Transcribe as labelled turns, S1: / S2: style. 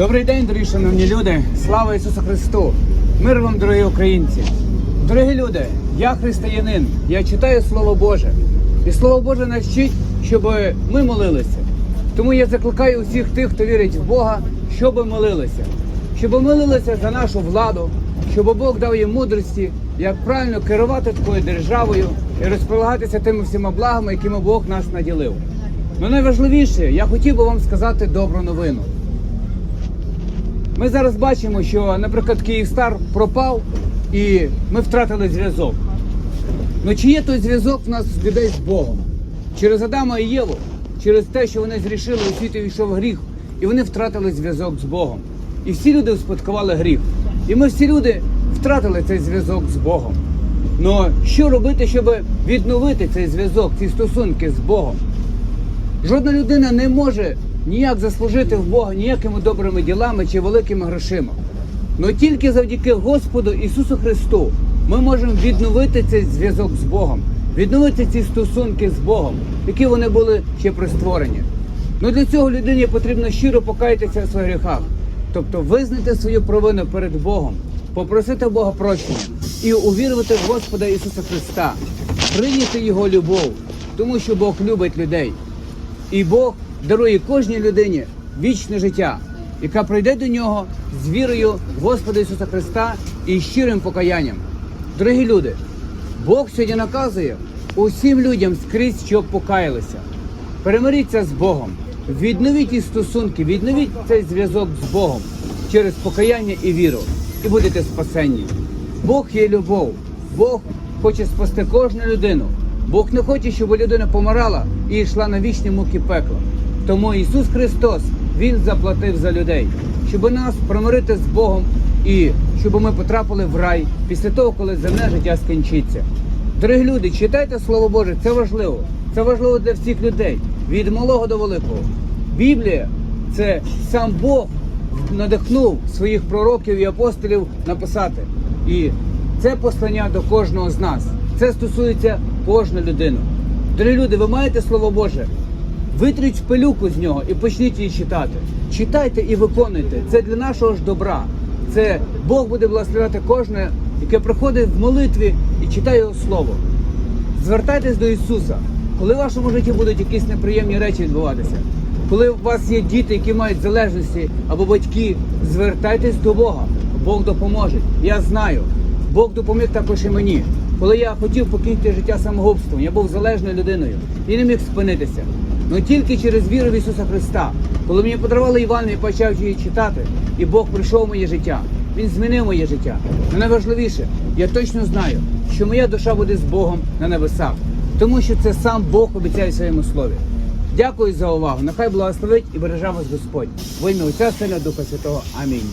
S1: Добрий день, дорогі шановні люди! Слава Ісусу Христу! Мир вам, дорогі українці! Дорогі люди, я християнин, я читаю Слово Боже. І Слово Боже нас вчить, щоб ми молилися. Тому я закликаю усіх тих, хто вірить в Бога, щоб молилися. Щоб молилися за нашу владу, щоб Бог дав їм мудрості, як правильно керувати такою державою і розполагатися тими всіма благами, якими Бог нас наділив. Ну найважливіше, я хотів би вам сказати добру новину. Ми зараз бачимо, що, наприклад, Київстар пропав і ми втратили зв'язок. Ну чи є той зв'язок в нас з людей з Богом? Через Адама і Єву, через те, що вони зрішили, у світі війшов гріх, і вони втратили зв'язок з Богом. І всі люди успадкували гріх. І ми всі люди втратили цей зв'язок з Богом. Ну що робити, щоб відновити цей зв'язок, ці стосунки з Богом? Жодна людина не може ніяк заслужити в Бога ніякими добрими ділами чи великими грошима. Но тільки завдяки Господу Ісусу Христу ми можемо відновити цей зв'язок з Богом, відновити ці стосунки з Богом, які вони були ще при створенні. Ну для цього людині потрібно щиро покаятися в своїх гріхах, тобто визнати свою провину перед Богом, попросити Бога прощення і увірувати в Господа Ісуса Христа, прийняти Його любов, тому що Бог любить людей. І Бог дарує кожній людині вічне життя, яка прийде до нього з вірою Господа Ісуса Христа і щирим покаянням. Дорогі люди, Бог сьогодні наказує усім людям скрізь, щоб покаялися. Перемиріться з Богом, відновіть ті стосунки, відновіть цей зв'язок з Богом через покаяння і віру, і будете спасенні. Бог є любов, Бог хоче спасти кожну людину. Бог не хоче, щоб людина помирала і йшла на вічні муки пекла. Тому Ісус Христос Він заплатив за людей, щоб нас примирити з Богом і щоб ми потрапили в рай після того, коли земне життя скінчиться. Дорогі люди, читайте Слово Боже, це важливо. Це важливо для всіх людей, від малого до великого. Біблія це сам Бог надихнув своїх пророків і апостолів написати. І це послання до кожного з нас. Це стосується кожної людини. Дорогі люди, ви маєте Слово Боже. Витріть пилюку з нього і почніть її читати. Читайте і виконуйте. Це для нашого ж добра. Це Бог буде благословляти кожне, яке приходить в молитві і читає його слово. Звертайтесь до Ісуса, коли в вашому житті будуть якісь неприємні речі відбуватися. Коли у вас є діти, які мають залежності або батьки, звертайтесь до Бога. Бог допоможе. Я знаю. Бог допоміг також і мені. Коли я хотів покинути життя самогубством, я був залежною людиною і не міг спинитися. Ну тільки через віру в Ісуса Христа, коли мені подарували Іван, я почав її читати, і Бог прийшов в моє життя. Він змінив моє життя. Но найважливіше, я точно знаю, що моя душа буде з Богом на небесах, тому що це сам Бог обіцяє в своєму слові. Дякую за увагу. Нехай благословить і береже вас Господь. Во ім'я Отця Сина Духа Святого. Амінь.